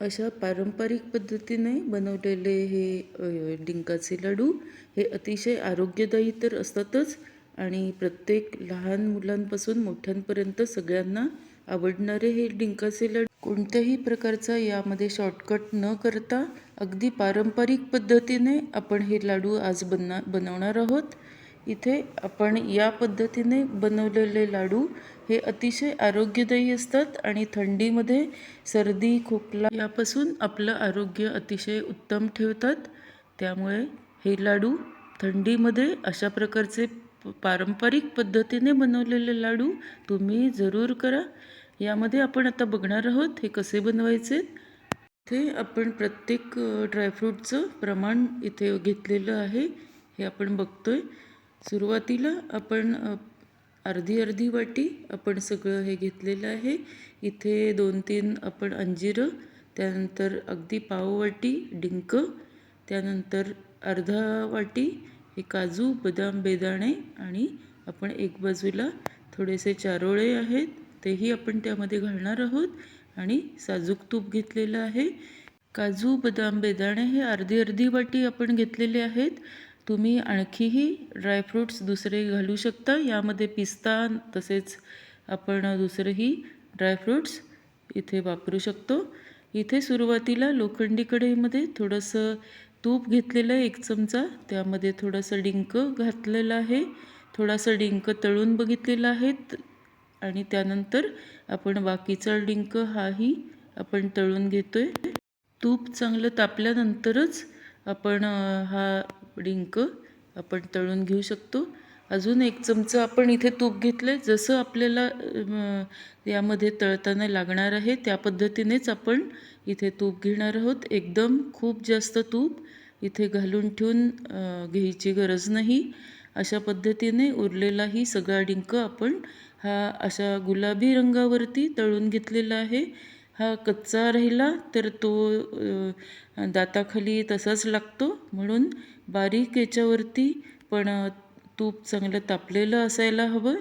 अशा पारंपरिक पद्धतीने बनवलेले हे डिंकाचे लाडू हे अतिशय आरोग्यदायी तर असतातच आणि प्रत्येक लहान मुलांपासून मोठ्यांपर्यंत सगळ्यांना आवडणारे हे डिंकाचे लाडू. कोणत्याही प्रकारचा यामध्ये शॉर्टकट न करता अगदी पारंपरिक पद्धतीने आपण हे लाडू आज बनना बनवणार आहोत. इथे आपण या पद्धतीने बनवलेले लाडू हे अतिशय आरोग्यदायी असतात आणि थंडीमध्ये सर्दी खोकला यापासून आपलं आरोग्य अतिशय उत्तम ठेवतात. त्यामुळे हे लाडू थंडीमध्ये अशा प्रकारचे पारंपरिक पद्धतीने बनवलेले लाडू तुम्ही जरूर करा. यामध्ये आपण आता बघणार आहोत हे कसे बनवायचे. इथे आपण प्रत्येक ड्रायफ्रूटचं प्रमाण इथे घेतलेलं आहे. हे आपण बघतोय. सुरुवातीला आपण अर्धी अर्धी वाटी आपण सगळं हे घेतलेलं आहे. इथे दोन तीन आपण अंजिरं त्यानंतर अगदी पाव वाटी डिंक त्यानंतर अर्धा वाटी हे काजू बदाम बेदाणे आणि आपण एक बाजूला थोडेसे चारोळे आहेत. तेही आपण त्यामध्ये घालणार आहोत आणि साजूक तूप घेतलेलं आहे. काजू बदाम बेदाणे हे अर्धी अर्धी वाटी आपण घेतलेले आहेत. तुम्ही आणखीही ड्रायफ्रूट्स दुसरे घालू शकता. यामध्ये पिस्ता तसेच आपण दुसरेही ड्रायफ्रूट्स इथे वापरू शकतो. इथे सुरुवातीला लोखंडी कढईमध्ये थोडंसं तूप घेतलेलं आहे एक चमचा. त्यामध्ये थोडंसं डिंक घातलेलं आहे. थोडासा डिंक तळून बघितलेला आहे. आणि त्यानंतर आपण बाकीचा डिंक हाही आपण तळून घेतो आहे तूप चांगलं तापल्यानंतरच आपण हा डिंक आपण तळून घेऊ शकतो. अजून एक चमचा आपण इथे तूप घेतलं आहे जसं आपल्याला यामध्ये तळताना लागणार आहे त्या पद्धतीनेच आपण इथे तूप घेणार आहोत. एकदम खूप जास्त तूप इथे घालून ठेवून घ्यायची गरज नाही. अशा पद्धतीने उरलेलाही सगळा डिंक आपण हा अशा गुलाबी रंगावरती तळून घेतलेला आहे. हा कच्चा राहिला तर तो दाताखाली तसाच लागतो. म्हणून बारीक याच्यावरती पण तूप चांगलं तापलेलं असायला हवं.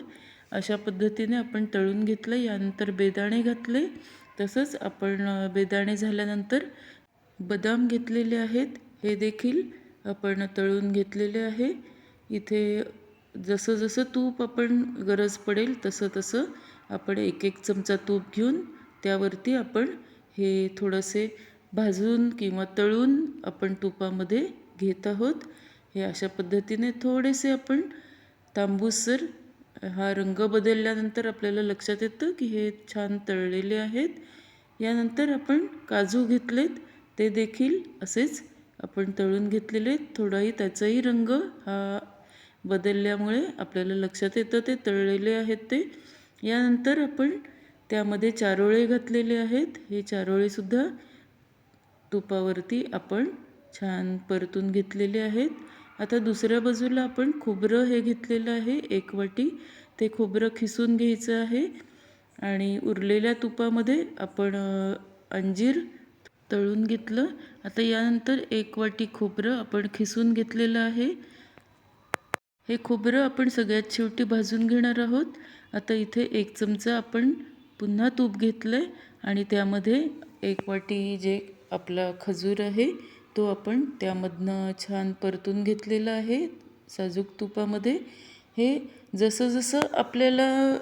अशा पद्धतीने आपण तळून घेतलं यानंतर बेदाणे घातले. तसंच आपण बेदाणे झाल्यानंतर बदाम घेतलेले आहेत. हे देखील आपण तळून घेतलेले आहे. इथे जसं जसं तूप आपण गरज पडेल तसं तसं आपण एक एक चमचा तूप घेऊन त्यावरती आपण हे थोडंसे भाजून किंवा तळून आपण तुपामध्ये घेत आहोत. हे अशा पद्धतीने थोडेसे आपण तांबूसर हा रंग बदलल्यानंतर आपल्याला लक्षात येतं की हे छान तळलेले आहेत. यानंतर आपण काजू घेतलेत. ते देखील असेच आपण तळून घेतलेले आहेत. थोडाही त्याचाही रंग हा बदलल्यामुळे आपल्याला लक्षात येतं ते तळलेले आहेत ते. यानंतर आपण त्यामध्ये चारोळे घातलेले आहेत. हे चारोळेसुद्धा तुपावरती आपण छान परतून घेतलेले आहेत. आता दुसऱ्या बाजूला आपण खोबरं हे घेतलेलं आहे एक वाटी. ते खोबरं खिसून घ्यायचं आहे. आणि उरलेल्या तुपामध्ये आपण अंजीर तळून घेतलं. आता यानंतर एक वाटी खोबरं आपण खिसून घेतलेलं आहे. हे खोबरं आपण सगळ्यात शेवटी भाजून घेणार आहोत. आता इथे एक चमचा आपण पुन्हा तूप घेतलं आहे आणि त्यामध्ये एक वाटी जे आपला खजूर आहे तो आपण त्यामधनं छान परतून घेतलेला आहे साजूक तुपामध्ये. हे जसं जसं आपल्याला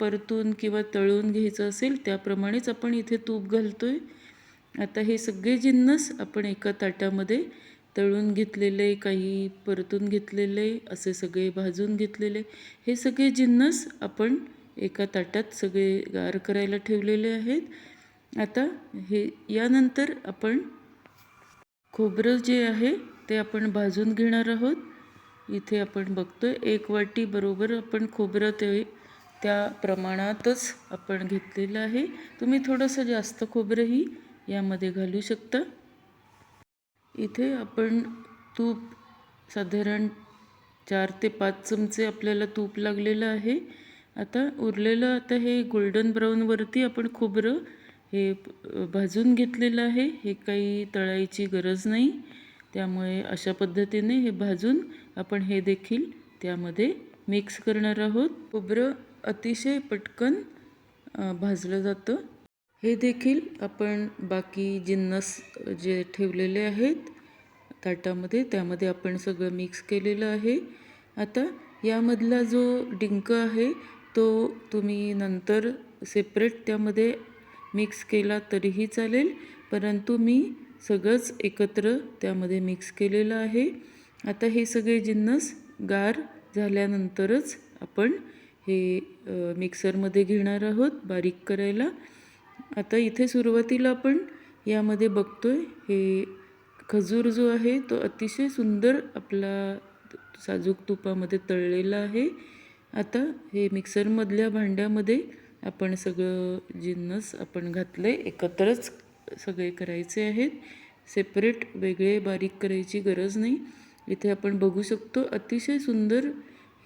परतून किंवा तळून घ्यायचं असेल त्याप्रमाणेच आपण इथे तूप घालतो आहे आता हे सगळे जिन्नस आपण एका ताटामध्ये तळून घेतलेले काही परतून घेतलेले असे सगळे भाजून घेतलेले. हे सगळे जिन्नस आपण एका ताटात सगळे गार करायला ठेवलेले आहेत. आता हे यानंतर आपण खोबरं जे आहे ते आपण भाजून घेणार आहोत. इथे आपण बघतो आहे एक वाटी बरोबर आपण खोबरं ते त्या प्रमाणातच आपण घेतलेलं आहे. तुम्ही थोडंसं जास्त खोबरंही यामध्ये घालू शकता. इथे आपण तूप साधारण चार ते पाच चमचे आपल्याला तूप लागलेलं आहे. आता उरलेलं आता हे गोल्डन ब्राऊनवरती आपण खोबरं हे भाजून घेतलेलं आहे. हे काही तळायची गरज नाही. त्यामुळे अशा पद्धतीने हे भाजून आपण हे देखील त्यामध्ये मिक्स करणार आहोत. खोबरं अतिशय पटकन भाजलं जातं. हे देखील आपण बाकी जिन्नस जे ठेवलेले आहेत ताटामध्ये त्यामध्ये आपण सगळं मिक्स केलेलं आहे. आता यामधला जो डिंक आहे तो तुम्ही नंतर सेपरेट त्यामध्ये मिक्स केला तरीही चालेल. परंतु मी सगळंच एकत्र त्यामध्ये मिक्स केलेलं आहे. आता हे सगळे जिन्नस गार झाल्यानंतरच आपण हे मिक्सरमध्ये घेणार आहोत बारीक करायला. आता इथे सुरुवातीला आपण यामध्ये बघतोय हे खजूर जो आहे तो अतिशय सुंदर आपला साजूक तुपामध्ये तळलेला आहे. आता हे मिक्सरमधल्या भांड्यामध्ये आपण सगळं जिन्नस आपण घातले एकत्रच सगळे करायचे आहेत. सेपरेट वेगळे बारीक करायची गरज नाही. इथे आपण बघू शकतो अतिशय सुंदर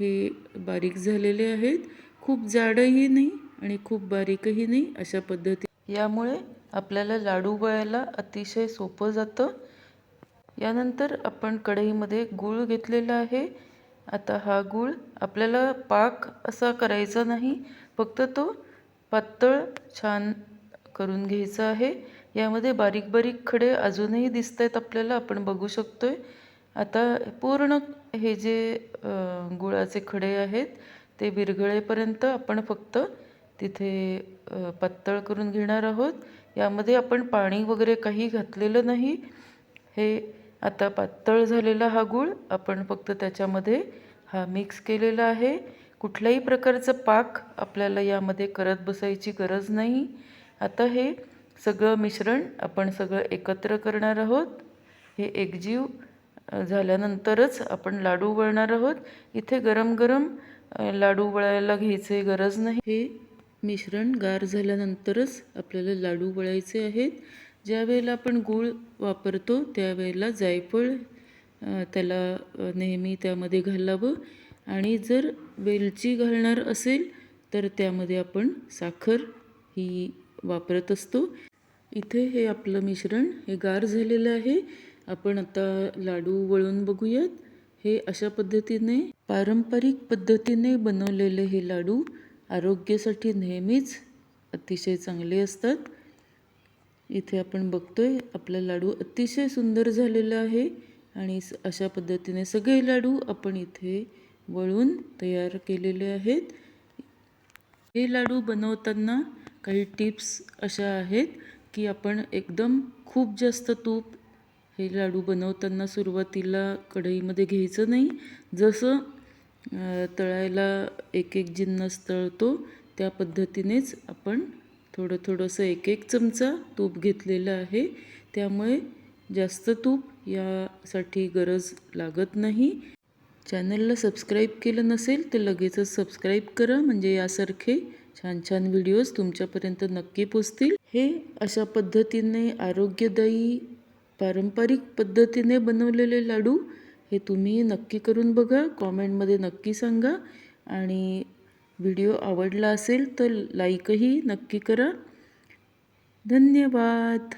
हे बारीक झालेले आहेत. खूप जाडही नाही आणि खूप बारीकही नाही अशा पद्धती यामुळे आपल्याला लाडू वळायला अतिशय सोपं जातं. यानंतर आपण कढईमध्ये गूळ घेतलेला आहे. आता हा गूळ आपल्याला पाक असा करायचा नाही. फक्त तो पातळ छान करून घ्यायचं आहे. यामध्ये बारीक बारीक खडे अजूनही दिसत आहेत आपल्याला आपण बघू शकतो आहे आता पूर्ण हे जे गुळाचे खडे आहेत ते विरघळेपर्यंत आपण फक्त तिथे पातळ करून घेणार आहोत. यामध्ये आपण पाणी वगैरे काही घातलेलं नाही. हे आता पातळ झालेला हा गूळ आपण फक्त त्याच्यामध्ये हा मिक्स केलेला आहे. कुठल्याही प्रकारचं पाक आपल्याला यामध्ये करत बसायची गरज नाही. आता हे सगळं मिश्रण आपण सगळं एकत्र करणार आहोत. हे एकजीव झाल्यानंतरच आपण लाडू वळणार आहोत. इथे गरम गरम लाडू वळायला घ्यायचे गरज नाही. हे मिश्रण गार झाल्यानंतरच आपल्याला लाडू वळायचे आहेत. ज्या वेळेला आपण गूळ वापरतो त्यावेळेला जायफळ त्याला नेहमी त्यामध्ये घालावं. आणि जर वेलची घालणार असेल तर त्यामध्ये आपण साखर ही वापरत असतो. इथे हे आपलं मिश्रण हे गार झालेलं आहे. आपण आता लाडू वळून बघूयात. हे अशा पद्धतीने पारंपरिक पद्धतीने बनवलेले हे लाडू आरोग्यासाठी नेहमीच अतिशय चांगले असतात. इथे आपण बघतोय आपला लाडू अतिशय सुंदर झालेला आहे. आणि अशा पद्धतीने सगळे लाडू आपण इथे वळून तयार केलेले आहेत. हे लाडू बनवताना काही टिप्स अशा आहेत की आपण एकदम खूप जास्त तूप हे लाडू बनवताना सुरुवातीला कढईमध्ये घ्यायचं नाही. जसं तळायला एक एक जिन्नस तळतो त्या पद्धतीनेच आपण थोडं थोडंसं एक एक चमचा तूप घेतलेलं आहे. त्यामुळे जास्त तूप यासाठी गरज लागत नाही. चॅनलला सबस्क्राईब केलं नसेल तर लगेचच सबस्क्राईब करा म्हणजे यासारखे छान छान व्हिडिओज तुमच्यापर्यंत नक्की पोचतील. हे अशा पद्धतीने आरोग्यदायी पारंपरिक पद्धतीने बनवलेले लाडू हे तुम्ही नक्की करून बघा कॉमेंटमध्ये नक्की सांगा. आणि व्हिडिओ आवडला असेल तर लाईकही नक्की करा. धन्यवाद!